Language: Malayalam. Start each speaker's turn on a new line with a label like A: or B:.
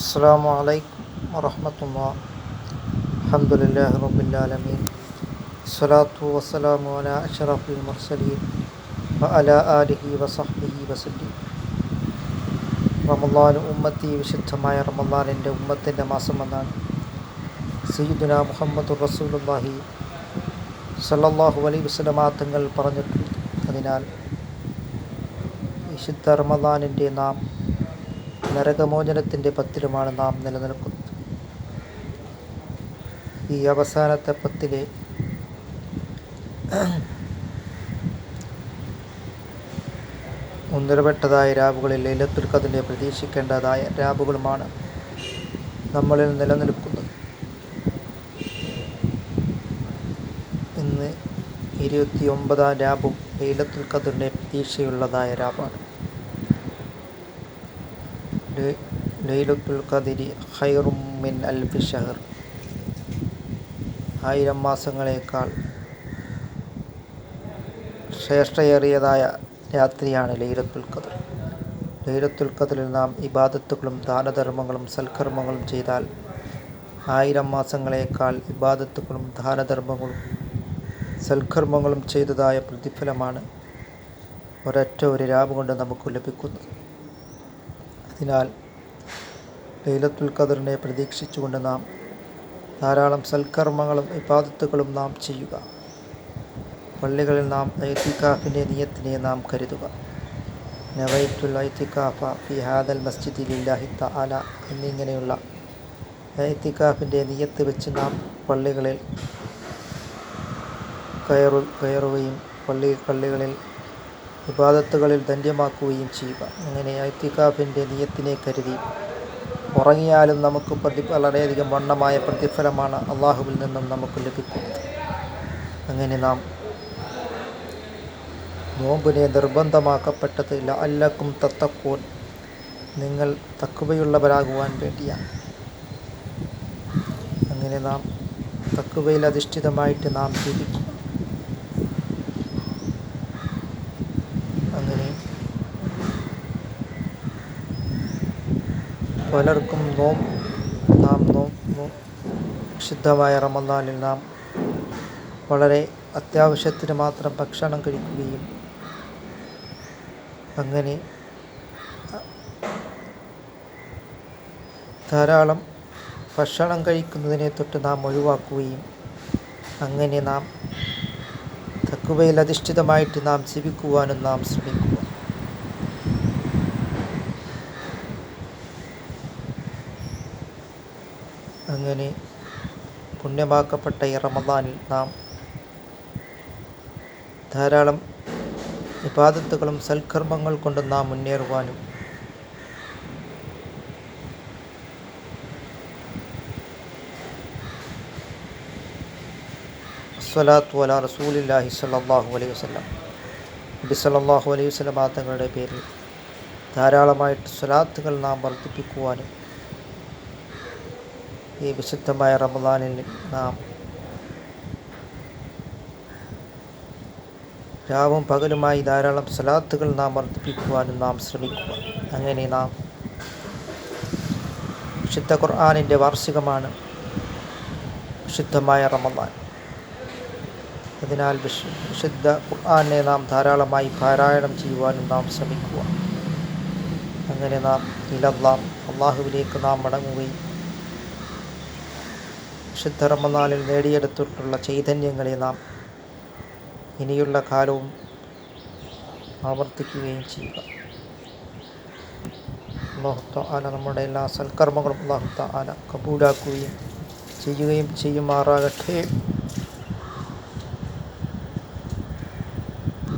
A: السلام عليكم ورحمة الله الحمد لله رب العالمين الصلاة والسلام على أشرف المرسلين وعلى آله وصحبه وسلم റമദാൻ ഉമ്മത്തി വിശുദ്ധമായ റമദാനിൻ്റെ ഉമ്മത്തിൻ്റെ മാസമെന്നാണ് സയ്യിദുന മുഹമ്മദ് റസൂലുള്ളാഹി സല്ലല്ലാഹു അലൈഹി വസല്ലമ തങ്ങൾ പറഞ്ഞിട്ടുണ്ട് അതിനാൽ വിശുദ്ധ റമദാനിൻ്റെ നാം നരകമോചനത്തിന്റെ പത്തിലുമാണ് നാം നിലനിൽക്കുന്നത്. ഈ അവസാനത്തെ പത്തിലെ ഒന്നിടപെട്ടതായ രാവുകളിൽ ലൈലത്തുൽ ഖദറിനെ പ്രതീക്ഷിക്കേണ്ടതായ രാവുകളുമാണ് നമ്മളിൽ നിലനിൽക്കുന്നത്. ഇന്ന് ഇരുപത്തി ഒമ്പതാം രാവും പ്രതീക്ഷയുള്ളതായ രാവാണ്. ലൈ- ലൈലത്തുൽ ഖദരി ഖൈറും മിൻ അൽഫി ഷഹർ. ആയിരം മാസങ്ങളേക്കാൾ ശ്രേഷ്ഠയേറിയതായ രാത്രിയാണ് ലൈലത്തുൽ ഖദർ. ലൈലത്തുൽ ഖദറിൽ നാം ഇബാദത്തുകളും ദാനധർമ്മങ്ങളും സൽക്കർമ്മങ്ങളും ചെയ്താൽ ആയിരം മാസങ്ങളേക്കാൾ ഇബാദത്തുകളും ദാനധർമ്മങ്ങളും സൽക്കർമ്മങ്ങളും ചെയ്തതായ പ്രതിഫലമാണ് ഒരൊറ്റ ഒരു രാവ് കൊണ്ട് നമുക്ക് ലഭിക്കുന്നത്. അതിനാൽ ലൈലത്തുൽ ഖദറിനെ പ്രതീക്ഷിച്ചുകൊണ്ട് നാം ധാരാളം സൽക്കർമ്മങ്ങളും ഇബാദത്തുകളും നാം ചെയ്യുക. പള്ളികളിൽ നാം ഐത്തിക്കാഫിന്റെ നിയത്തിനെ നാം കരുതുക. നവൈത്തുൽ ഐത്തിക്കാഫ ഫി ഹാദൽ മസ്ജിദി ലില്ലാഹി തആല എന്നിങ്ങനെയുള്ള ഐത്തിക്കാഫിന്റെ നിയത്ത് വെച്ച് നാം പള്ളികളിൽ കയറു കയറുകയും പള്ളി പള്ളികളിൽ ഇബാദത്തുകളിൽ ധന്യമാക്കുകയും ചെയ്യുക. അങ്ങനെ ഐത്തിക്കാഫിന്റെ നിയത്തിനെ കരുതി. ഉറങ്ങിയാലും നമുക്ക് പ്രതി വളരെയധികം വണ്ണമായ പ്രതിഫലമാണ് അള്ളാഹുവിൽ നിന്നും നമുക്ക് ലഭിക്കുന്നത്. അങ്ങനെ നാം നോമ്പിനെ നിർബന്ധമാക്കപ്പെട്ടത് ലഅല്ലക്കും തത്തക്കൂൻ നിങ്ങൾ തക്കുവയുള്ളവരാകുവാൻ വേണ്ടിയാണ്. അങ്ങനെ നാം തക്കുവയിൽ അധിഷ്ഠിതമായിട്ട് നാം ജീവിക്കും അങ്ങനെ പലർക്കും നോം നാം നോം ശുദ്ധമായ റമദാനിൽ നാം വളരെ അത്യാവശ്യത്തിന് മാത്രം ഭക്ഷണം കഴിക്കുകയും അങ്ങനെ ധാരാളം ഭക്ഷണം കഴിക്കുന്നതിനെ തൊട്ട് നാം ഒഴിവാക്കുകയും അങ്ങനെ നാം തക്കുവയിൽ അധിഷ്ഠിതമായിട്ട് നാം ജീവിക്കുവാനും നാം ശ്രമിക്കുക അങ്ങനെ പുണ്യമാക്കപ്പെട്ട ഈ റമദാനിൽ നാം ധാരാളം ഇബാദത്തുകളും സൽക്കർമ്മങ്ങൾ കൊണ്ട് നാം മുന്നേറുവാനും സ്വലാത്തു വല റസൂലില്ലാഹി സ്വല്ലല്ലാഹു അലൈഹി വസ്ലം നബി സല്ലാഹു അലൈഹി വസ്ലം തങ്ങളുടെ പേരിൽ ധാരാളമായിട്ട് സ്വലാത്തുകൾ നാം വർദ്ധിപ്പിക്കുവാനും ഈ വിശുദ്ധമായ റമദാനിൽ നാം രാവും പകലുമായി ധാരാളം സലാത്തുകൾ നാം വർദ്ധിപ്പിക്കുവാനും നാം ശ്രമിക്കുക അങ്ങനെ നാം വിശുദ്ധ ഖുർആാനിന്റെ വാർഷികമാണ് വിശുദ്ധമായ റമദാൻ. അതിനാൽ വിശു വിശുദ്ധ ഖുർആാനെ നാം ധാരാളമായി പാരായണം ചെയ്യുവാനും നാം ശ്രമിക്കുക അങ്ങനെ നാം ഇലല്ലാം അള്ളാഹുവിലേക്ക് നാം മടങ്ങുകയും വിശുദ്ധ റമദാനിൽ നേടിയെടുത്തിട്ടുള്ള ചൈതന്യങ്ങളെ നാം ഇനിയുള്ള കാലവും ആവർത്തിക്കുകയും ചെയ്യുക. അള്ളാഹുത്ത ആല നമ്മുടെ എല്ലാ സൽക്കർമ്മങ്ങളും അള്ളാഹുത്ത ആല കബൂലാക്കുകയും ചെയ്യുകയും ചെയ്യുമാറാകട്ടെ.